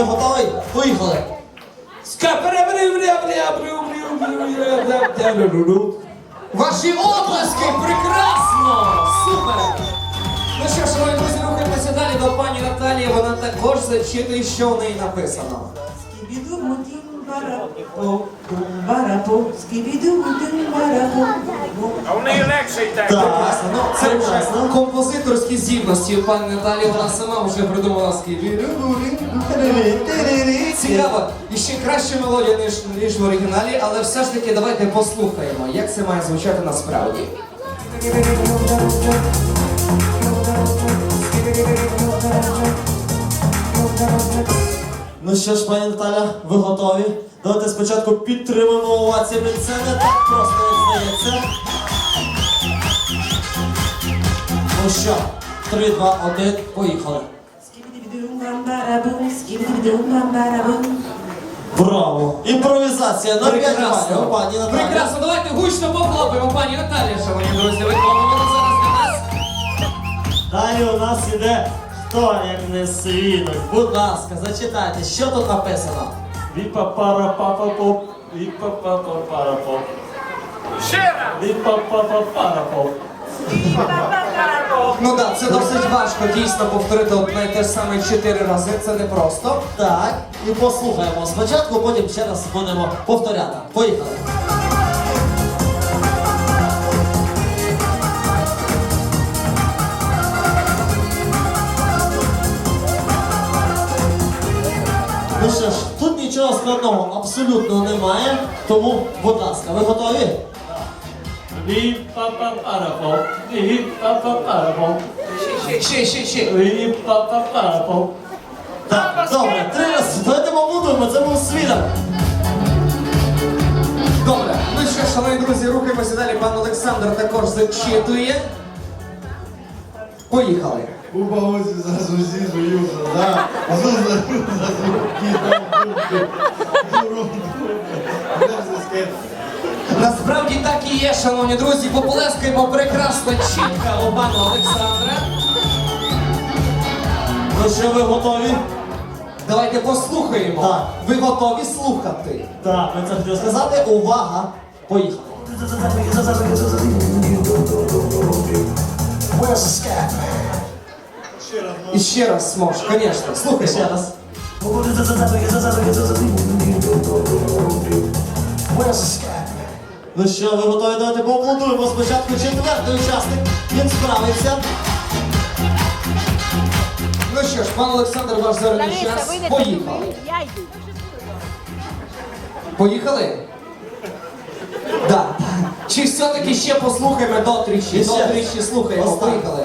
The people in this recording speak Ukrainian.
Ви готові? Поїхали! Ваші оплески! Прекрасно! Супер! Ну що ж, шановні друзі, рухаємося далі до пані Наталії. Вона також зачитує, що в неї написано. А в неї легше йде. Прекрасно. Ну, це прекрасно. композиторські здібності. у Пані Наталі вона сама вже придумала скібі. Цікаво. І ще краща мелодія, ніж, ніж в оригіналі, але все ж таки давайте послухаємо, як це має звучати насправді. Ну що ж, пані Наталя, ви готові? Давайте спочатку підтримуємо оваціями. Це не так просто, як здається. Ну що, 3, 2, 1, поїхали. Браво! Імпровізація на 5 балів, пані Наталя. Прекрасно, давайте гучно похлопаємо, пані Наталі, шановні друзі, виконували зараз для нас. Далі у нас іде хто, як не свідок. Будь ласка, зачитайте, що тут написано. Віпа-пара-папа-поп, віпа-папа-пара-поп, Ще раз! віпа-папа-пара-поп. Ну так, це досить важко дійсно повторити одне те ж саме чотири рази, це не просто. Так, і послухаємо спочатку, потім ще раз будемо повторяти. Поїхали. Ну що ж, тут нічого складного абсолютно немає, тому, будь ласка, ви готові? Віпа-папа-пара-поп, віпа-папа-пара-поп, Ще, ще, ще, ще. віпа-папа-пара-поп. Так, добре, три рази. Давайте побудуємо, це був свідок. Добре, ну що, ж, шановні друзі, рухаємося далі. Пан Олександр також зачитує. Поїхали. Куба ось зразу всі жуються, да? Зу зразу Насправді є, шановні друзі. Поплескаємо прекрасна чітка у пана Олександра. Ну що, ви готові? Давайте послухаємо. Так. Ви готові слухати? Так, ми це хотіли сказати. Увага! Поїхали. І ще раз зможеш, звісно. Слухай Ще раз. Ну що, ви готові? Давайте поаплодуємо спочатку четвертий учасник. Він справиться. Ну що ж, пан Олександр, ваш зоряний Лариса, час. вийдете Поїхали. Поїхали? Да. Чи все-таки ще послухаємо до тричі? До тричі слухаємо. Поїхали.